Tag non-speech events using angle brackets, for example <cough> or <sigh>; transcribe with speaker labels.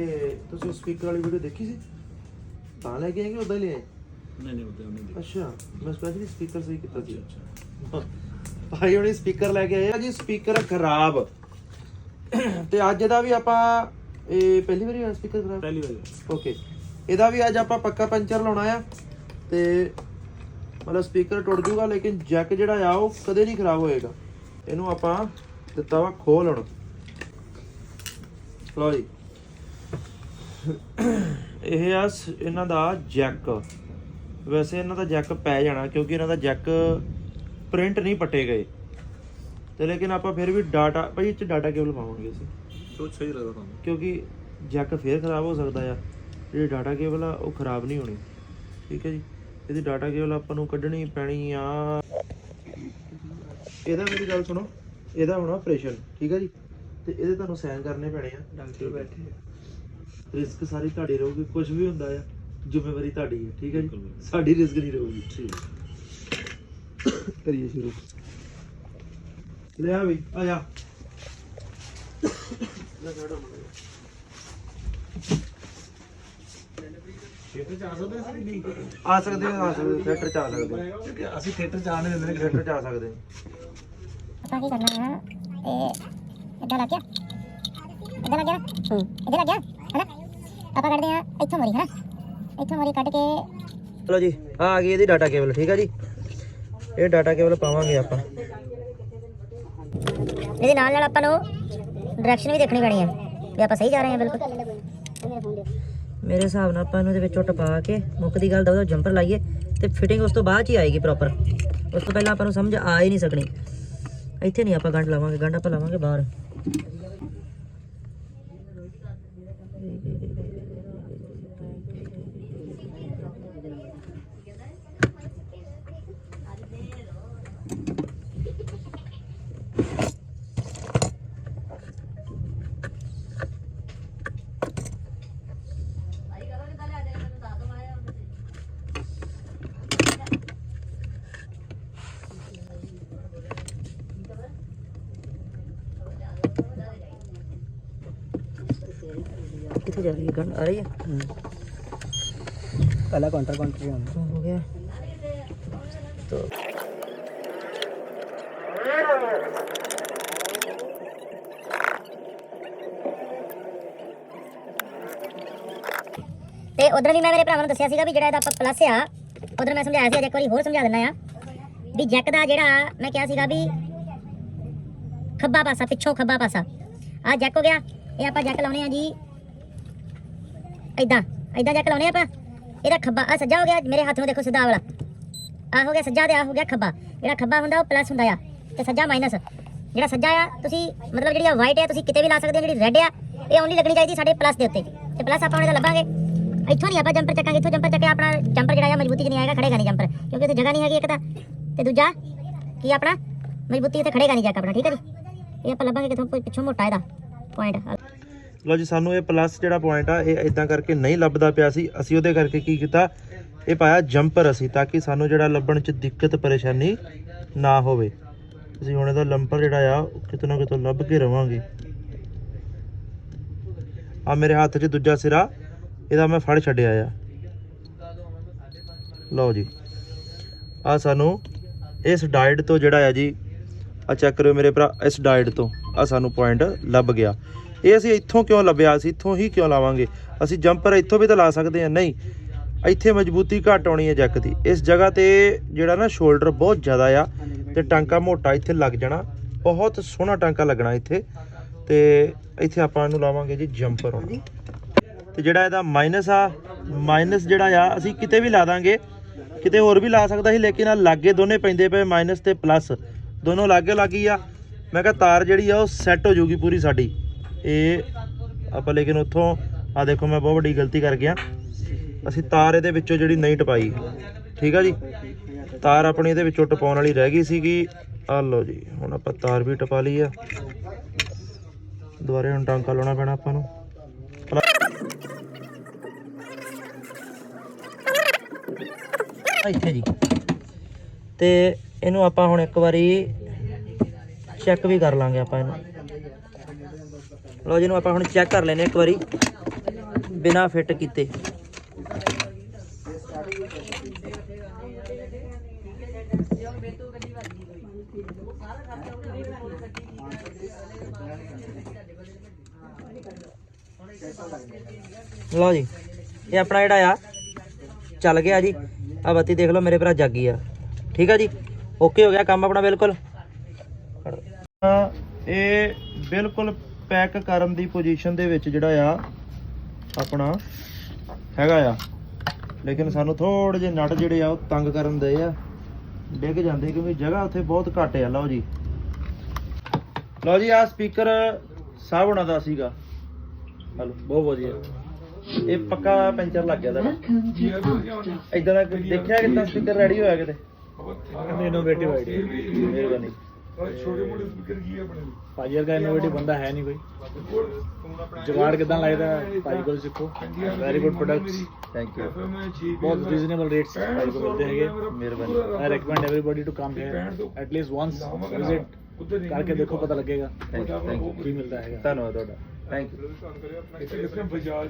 Speaker 1: ਤੇ ਤੁਸੀਂ ਸਪੀਕਰ ਵਾਲੀ ਵੀਡੀਓ ਦੇਖੀ ਸੀ? ਤਾਂ ਲੈ ਕੇ ਆਏ ਕਿ ਉਦਾਂ ਹੀ ਲਿਆਏ
Speaker 2: ਨਹੀਂ ਨਹੀਂ ਉਹਦੇ ਉਹਨੇ
Speaker 1: ਅੱਛਾ ਮੈਂ ਸਪੈਸ਼ਲੀ ਸਪੀਕਰ ਸਹੀ ਕੀਤਾ ਸੀ।
Speaker 2: ਅੱਛਾ
Speaker 1: ਭਾਈ ਹੁਣੀ ਸਪੀਕਰ ਲੈ ਕੇ ਆਏ ਆ ਜੀ ਸਪੀਕਰ ਖਰਾਬ। ਤੇ ਅੱਜ ਦਾ ਵੀ ਆਪਾਂ ਇਹ ਪਹਿਲੀ ਵਾਰੀ ਹੋਇਆ ਸਪੀਕਰ ਖਰਾਬ?
Speaker 2: ਪਹਿਲੀ ਵਾਰ।
Speaker 1: ਓਕੇ ਇਹਦਾ ਵੀ ਅੱਜ ਆਪਾਂ ਪੱਕਾ ਪੰਚਰ ਲਾਉਣਾ ਆ ਤੇ ਮਤਲਬ ਸਪੀਕਰ ਟੁੱਟ ਜੂਗਾ ਲੇਕਿਨ ਜੈਕ ਜਿਹੜਾ ਆ ਉਹ ਕਦੇ ਨਹੀਂ ਖਰਾਬ ਹੋਏਗਾ। ਇਹਨੂੰ ਆਪਾਂ ਦਿੱਤਾ ਵਾ ਖੋਲ ਹੁਣ। ਲਓ ਜੀ। <coughs> ਇਹ ਆ ਇਹਨਾਂ ਦਾ ਜੈਕ। ਵੈਸੇ ਇਹਨਾਂ ਦਾ ਜੈਕ ਪੈ ਜਾਣਾ ਕਿਉਂਕਿ ਇਹਨਾਂ ਦਾ ਜੈਕ ਪ੍ਰਿੰਟ ਨਹੀਂ ਪੱਟੇ ਗਏ। ਤੇ ਲੇਕਿਨ ਆਪਾਂ ਫਿਰ ਵੀ ਡਾਟਾ ਭਾਈ ਇਹ ਚ ਡਾਟਾ ਕੇਬਲ ਪਾਵਾਂਗੇ ਅਸੀਂ।
Speaker 2: ਸੋਚ ਸਹੀ ਲੱਗਦਾ ਤੁਹਾਨੂੰ।
Speaker 1: ਕਿਉਂਕਿ ਜੈਕ ਫੇਰ ਖਰਾਬ ਹੋ ਸਕਦਾ ਆ। ਜਿਹੜੀ ਡਾਟਾ ਕੇਬਲ ਆ ਉਹ ਖਰਾਬ ਨਹੀਂ ਹੋਣੀ। ਠੀਕ ਹੈ ਜੀ? ਇਹਦੀ ਡਾਟਾ ਕੇਬਲ ਆਪਾਂ ਨੂੰ ਕੱਢਣੀ ਪੈਣੀ ਆ। ਇਹਦਾ ਮੇਰੀ ਗੱਲ ਸੁਣੋ। ਇਹਦਾ ਹੋਣਾ ਆਪਰੇਸ਼ਨ ਠੀਕ ਹੈ ਜੀ? ਤੇ ਇਹਦੇ ਤੁਹਾਨੂੰ ਸਾਈਨ ਕਰਨੇ ਪੈਣੇ ਆ। ਡਾਕਟਰ ਬੈਠੇ ਆ। ਰਿਸਕ ਸਾਰੀ ਤੁਹਾਡੀ ਰਹੂਗੀ ਕੁਝ ਵੀ ਹੁੰਦਾ ਆ ਜ਼ਿੰਮੇਵਾਰੀ ਤੁਹਾਡੀ ਹੈ ਠੀਕ ਹੈ ਜੀ। ਸਾਡੀ ਰਿਸਕ ਨਹੀਂ ਰਹੂਗੀ।
Speaker 2: ਠੀਕ।
Speaker 1: ਕਰੀਏ ਸ਼ੁਰੂ। ਲੈ ਆ ਵੀ ਆ ਜਾ। ਲੈ ਛੱਡੋ
Speaker 2: ਥੀਏਟਰ ਚ ਆ ਸਕਦੇ ਸੀ ਨਹੀਂ
Speaker 1: ਆ ਸਕਦੇ ਹੋ ਆ ਸਕਦੇ ਥੀਏਟਰ ਚ ਆ ਸਕਦੇ।
Speaker 2: ਕਿਉਂਕਿ ਅਸੀਂ ਥੀਏਟਰ ਚ ਆਣੇ ਦਿੰਦੇ ਨੇ
Speaker 1: ਥੀਏਟਰ ਚ ਆ ਸਕਦੇ।
Speaker 3: ਆਪਾਂ ਕੀ ਕਰਨਾ ਹੈ ਇਹ ਇੱਦਾਂ ਲੱਗ ਗਿਆ। ਇੱਦਾਂ ਲੱਗ ਗਿਆ। ਹੂੰ ਇੱਦਾਂ ਲੱਗ ਗਿਆ। ਹੈਨਾ? ਆਪਾਂ ਕੱਢਦੇ ਆ ਇੱਥੋਂ ਮੋਰੀ ਹੈਨਾ? ਇੱਥੋਂ ਮੋਰੀ ਕੱਢ ਕੇ
Speaker 1: ਚਲੋ ਜੀ ਆ ਆ ਗਈ ਇਹਦੀ ਡਾਟਾ ਕੇਬਲ ਠੀਕ ਆ ਜੀ? ਇਹ ਡਾਟਾ ਕੇਬਲ ਪਾਵਾਂਗੇ ਆਪਾਂ।
Speaker 3: ਇਹਦੇ ਨਾਲ ਨਾਲ ਆਪਾਂ ਨੂੰ ਡਾਇਰੈਕਸ਼ਨ ਵੀ ਦੇਖਣੀ ਪੈਣੀ ਹੈ ਵੀ ਆਪਾਂ ਸਹੀ ਜਾ ਰਹੇ ਹਾਂ ਬਿਲਕੁਲ।
Speaker 4: ਮੇਰੇ ਹਿਸਾਬ ਨਾਲ ਆਪਾਂ ਇਹਨੂੰ ਦੇ ਵਿੱਚੋਂ ਟਪਾ ਕੇ ਮੁੱਕ ਦੀ ਗੱਲ ਦਾ ਉਹਦਾ ਜੰਪਰ ਲਾਈਏ ਤੇ ਫਿਟਿੰਗ ਉਸ ਤੋਂ ਬਾਅਦ ਹੀ ਆਏਗੀ ਪ੍ਰੋਪਰ ਉਸ ਤੋਂ ਪਹਿਲਾਂ ਆਪਾਂ ਨੂੰ ਸਮਝ ਆ ਹੀ ਨਹੀਂ ਸਕਣੀ। ਇੱਥੇ ਨਹੀਂ ਆਪਾਂ ਗੰਢ ਲਾਵਾਂਗੇ ਗੰਢ ਆਪਾਂ ਲਾਵਾਂਗੇ ਬਾਹਰ। ਕਿੱਥੇ ਜਾ ਰਹੀ ਹੈ? ਗੰਢ ਆ ਰਹੀ ਹੈ?
Speaker 5: ਪਹਿਲਾ ਹੀ ਹੁੰਦਾ
Speaker 4: ਹੋ ਗਿਆ। तो
Speaker 3: ਤੇ ਉਧਰ ਵੀ ਮੈਂ ਮੇਰੇ ਭਰਾਵਾਂ ਨੂੰ ਦੱਸਿਆ ਸੀਗਾ ਵੀ ਜਿਹੜਾ ਇਹਦਾ ਆਪਾਂ ਪਲੱਸ ਆ, ਉਧਰ ਮੈਂ ਸਮਝਾਇਆ ਸੀ, ਅੱਜ ਇੱਕ ਵਾਰੀ ਹੋਰ ਸਮਝਾ ਦਿੰਦਾ ਆ ਵੀ ਜੈਕ ਦਾ ਜਿਹੜਾ, ਮੈਂ ਕਿਹਾ ਸੀਗਾ ਵੀ ਖੱਬਾ ਪਾਸਾ, ਪਿੱਛੋਂ ਖੱਬਾ ਪਾਸਾ। ਆ ਜੈਕ ਹੋ ਗਿਆ, ਇਹ ਆਪਾਂ ਜੈਕ ਲਾਉਣੇ ਆ ਜੀ। ਐਦਾਂ ਐਦਾਂ ਜੈਕ ਲਾਉਣੇ ਆਪਾਂ। ਇਹਦਾ ਖੱਬਾ ਆ ਸੱਜਾ ਹੋ ਗਿਆ, ਮੇਰੇ ਹੱਥ ਨੂੰ ਦੇਖੋ ਸਿੱਧਾ ਵਾਲਾ। ਆ ਹੋ ਗਿਆ ਸੱਜਾ ਤੇ ਆ ਹੋ ਗਿਆ ਖੱਬਾ। ਜਿਹੜਾ ਖੱਬਾ ਹੁੰਦਾ, ਉਹ ਪਲੱਸ ਹੁੰਦਾ ਆ। ਤੇ ਸੱਜਾ ਮਾਈਨਸ ਜਿਹੜਾ ਸੱਜਾ ਆ, ਤੁਸੀਂ ਮਤਲਬ ਜਿਹੜੀ ਆ ਵਾਈਟ ਆ, ਤੁਸੀਂ ਕਿਤੇ ਵੀ ਲਾ ਸਕਦੇ ਹੋ, ਜਿਹੜੀ ਰੈੱਡ ਆ, ਇਹ ਓਨਲੀ ਲੱਗਣੀ ਚਾਹੀਦੀ ਸਾਡੇ ਪਲੱਸ ਦੇ ਉੱਤੇ। ਤੇ ਪਲੱਸ ਆਪਾਂ ਹੁਣ ਇਹਦਾ ਲੱਭਾਂਗੇ। ਇੱਥੋਂ ਨਹੀਂ ਆਪਾਂ ਜੰਪਰ ਚੱਕਾਂਗੇ, ਇੱਥੋਂ ਜੰਪਰ ਚੱਕਿਆ ਆਪਣਾ ਜੰਪਰ ਜਿਹੜਾ ਆ, ਮਜ਼ਬੂਤੀ 'ਚ ਨਹੀਂ ਆਏਗਾ, ਖੜੇਗਾ ਨਹੀਂ ਜੰਪਰ, ਕਿਉਂਕਿ ਉੱਥੇ ਜਗ੍ਹਾ ਨਹੀਂ ਹੈਗੀ ਇੱਕ ਤਾਂ। ਤੇ ਦੂਜਾ, ਕੀ ਆਪਣਾ? ਮਜ਼ਬੂਤੀ ਤੇ ਖੜੇਗਾ ਨਹੀਂ ਜੈਕ ਆਪਣਾ, ਠੀਕ ਹੈ ਜੀ? ਇਹ ਆਪਾਂ ਲੱਭਾਂਗੇ ਕਿਥੋਂ ਪਿੱਛੋਂ ਮੋਟਾ ਇਹਦਾ ਪੁਆਇੰਟ
Speaker 1: ਲਓ ਜੀ, ਸਾਨੂੰ ਇਹ ਪਲੱਸ ਜਿਹੜਾ ਪੁਆਇੰਟ ਆ, ਇਹ ਇਦਾਂ ਕਰਕੇ ਨਹੀਂ ਲੱਭਦਾ ਪਿਆ ਸੀ। ਅਸੀਂ ਉਹਦੇ ਕਰਕੇ ਕੀ ਕੀਤਾ? ਇਹ ਪਾਇਆ ਜੰਪਰ ਅਸੀਂ, ਤਾਂ ਕਿ ਸਾਨੂੰ ਜਿਹੜਾ ਲੱਭਣ 'ਚ ਦਿੱਕਤ, ਪਰੇਸ਼ਾਨੀ ਨਾ ਹੋਵੇ। ਅਸੀਂ ਹੁਣ ਇਹਦਾ ਲੰਪਰ ਜਿਹੜਾ ਆ ਕਿਤੇ ਨਾ ਕਿਤੇ ਲੱਭ ਕੇ ਰਵਾਂਗੇ। ਆ ਮੇਰੇ ਹੱਥ 'ਚ ਦੂਜਾ ਸਿਰਾ। ਇਹਦਾ ਮੈਂ ਫੜ ਛੱਡਿਆ ਆ। ਲਓ ਜੀ। ਆ ਸਾਨੂੰ ਇਸ ਡਾਇਟ ਤੋਂ ਜਿਹੜਾ ਆ ਜੀ ਆ ਚੈੱਕ ਕਰਿਓ ਮੇਰੇ ਭਰਾ, ਇਸ ਡਾਇਟ ਤੋਂ ਆ ਸਾਨੂੰ ਪੁਆਇੰਟ ਲੱਭ ਗਿਆ। ਇਹ ਅਸੀਂ ਇੱਥੋਂ ਕਿਉਂ ਲੱਭਿਆ? ਅਸੀਂ ਇੱਥੋਂ ਹੀ ਕਿਉਂ ਲਾਵਾਂਗੇ? ਅਸੀਂ ਜੰਪਰ ਇੱਥੋਂ ਵੀ ਤਾਂ ਲਾ ਸਕਦੇ ਹਾਂ ਨਹੀਂ, ਇੱਥੇ ਮਜ਼ਬੂਤੀ ਘੱਟ ਆਉਣੀ ਹੈ ਜੈਕ ਦੀ। ਇਸ ਜਗ੍ਹਾ ਤੇ ਜਿਹੜਾ ਨਾ ਸ਼ੋਲਡਰ ਬਹੁਤ ਜ਼ਿਆਦਾ ਆ ਤੇ ਟਾਂਕਾ ਮੋਟਾ ਇੱਥੇ ਲੱਗ ਜਾਣਾ। ਬਹੁਤ ਸੋਹਣਾ ਟਾਂਕਾ ਲੱਗਣਾ ਇੱਥੇ। ਤੇ ਇੱਥੇ ਆਪਾਂ ਇਹਨੂੰ ਲਾਵਾਂਗੇ ਜੀ ਜੰਪਰ ਹੁਣ। ਤੇ ਜਿਹੜਾ ਇਹਦਾ ਮਾਈਨਸ ਆ ਮਾਈਨਸ ਜਿਹੜਾ ਆ, ਅਸੀਂ ਕਿਤੇ ਵੀ ਲਾ ਦਾਂਗੇ, ਕਿਤੇ ਹੋਰ ਵੀ ਲਾ ਸਕਦਾ ਸੀ, ਲੇਕਿਨ ਆ ਲਾਗੇ ਦੋਨੇ ਪੈਂਦੇ ਪਏ ਮਾਈਨਸ ਤੇ ਪਲੱਸ ਦੋਨੋਂ ਲਾਗੇ ਲੱਗੀ ਆ। ਮੈਂ ਕਿਹਾ ਤਾਰ ਜਿਹੜੀ ਆ, ਉਹ ਸੈੱਟ ਹੋ ਜਾਊਗੀ ਪੂਰੀ ਸਾਡੀ। ਇਹ ਆਪਾਂ ਲੇਕਿਨ ਉੱਥੋਂ ਆ ਦੇਖੋ ਮੈਂ ਬਹੁਤ ਵੱਡੀ ਗਲਤੀ ਕਰ ਗਿਆ। ਅਸੀਂ ਤਾਰ ਇਹਦੇ ਵਿੱਚੋਂ ਜਿਹੜੀ ਨਹੀਂ ਟਪਾਈ। ਠੀਕ ਆ ਜੀ? ਤਾਰ ਆਪਣੀ ਇਹਦੇ ਵਿੱਚੋਂ ਟਪਾਉਣ ਵਾਲੀ ਰਹਿ ਗਈ ਸੀਗੀ। ਆ ਲਓ ਜੀ, ਹੁਣ ਆਪਾਂ ਤਾਰ ਵੀ ਟਪਾ ਲਈ ਆ। ਦੁਬਾਰੇ ਹੁਣ ਟਾਂਕਾ ਲਾਉਣਾ ਪੈਣਾ ਆਪਾਂ ਨੂੰ
Speaker 4: ਆ ਇੱਥੇ ਜੀ। ਤੇ ਇਹਨੂੰ ਆਪਾਂ ਹੁਣ ਇੱਕ ਵਾਰੀ ਚੈੱਕ ਵੀ ਕਰ ਲਾਂਗੇ ਆਪਾਂ ਇਹਨੂੰ। ਲਓ ਜਿਹਨੂੰ ਆਪਾਂ ਹੁਣ ਚੈੱਕ ਕਰ ਲੈਨੇ ਇੱਕ ਵਾਰੀ, ਬਿਨਾ ਫਿੱਟ ਕੀਤੇ। ਲਓ ਜੀ, ਇਹ ਆਪਣਾ ਜਿਹੜਾ ਆ, ਚੱਲ ਗਿਆ ਜੀ। ਆ ਬੱਤੀ ਦੇਖ ਲਓ, ਮੇਰੇ ਭਰਾ ਜਾਗੀ ਆ। ਠੀਕ ਆ ਜੀ? ਓਕੇ ਹੋ ਗਿਆ ਕੰਮ ਆਪਣਾ ਬਿਲਕੁਲ?
Speaker 1: ਇਹ ਬਿਲਕੁਲ ਪੈਕ ਕਰਨ ਦੀ ਪੋਜੀਸ਼ਨ ਦੇ ਵਿੱਚ ਜਿਹੜਾ ਆ, ਆਪਣਾ ਹੈਗਾ ਆ। ਲੇਕਿਨ ਸਾਨੂੰ ਥੋੜੇ ਜਿਹੇ ਨਟ ਜਿਹੜੇ ਆ, ਉਹ ਤੰਗ ਕਰਨ ਦੇ ਆ। ਡਿੱਗ ਜਾਂਦੇ ਕਿਉਂਕਿ ਜਗ੍ਹਾ ਉੱਥੇ ਬਹੁਤ ਘੱਟ ਆ। ਲਓ ਜੀ। ਲਓ ਜੀ ਆ ਸਪੀਕਰ ਸਾਹ ਹੋਣਾ ਦਾ ਸੀਗਾ। ਹਲੋ,
Speaker 2: ਬਹੁਤ ਵਧੀਆ।
Speaker 1: ਇਹ ਪੱਕਾ ਪੈਂਚਰ ਲੱਗ ਗਿਆ ਤੁਹਾਡਾ ਇਦਾਂ ਦਾ ਕੋਈ ਦੇਖਿਆ ਕਿਤਾ ਸਪੀਕਰ ਰੈਡੀ ਹੋਇਆ ਕਿਤੇ?
Speaker 2: ਕਹਿੰਦੇ ਇਨੋਵੇਟਿਵ ਆਈਡੀਆ
Speaker 1: ਮਿਹਰਬਾਨੀ।
Speaker 2: ਭਾਜੀ ਵਰਗਾ ਇਨੋਵੇਟਿਵ ਬੰਦਾ ਹੈ ਨਹੀਂ ਕੋਈ। ਜੁਗਾੜ ਕਿਦਾਂ ਲੱਗਦਾ ਭਾਜੀ ਕੋਲ ਸਿੱਖੋ। Very good products
Speaker 1: thank you
Speaker 2: ਬਹੁਤ ਰੀਜ਼ਨੇਬਲ ਰੇਟਸ ਭਾਜੀ ਕੋਲ ਮਿਲਦੇ ਹੈਗੇ।
Speaker 1: ਮਿਹਰਬਾਨੀ।
Speaker 2: I recommend everybody to come here. at least once visit ਕਰਕੇ ਦੇਖੋ ਪਤਾ ਲੱਗੇਗਾ। ਕੀ ਮਿਲਦਾ ਹੈਗਾ।
Speaker 1: ਧੰਨਵਾਦ ਤੁਹਾਡਾ। Thank you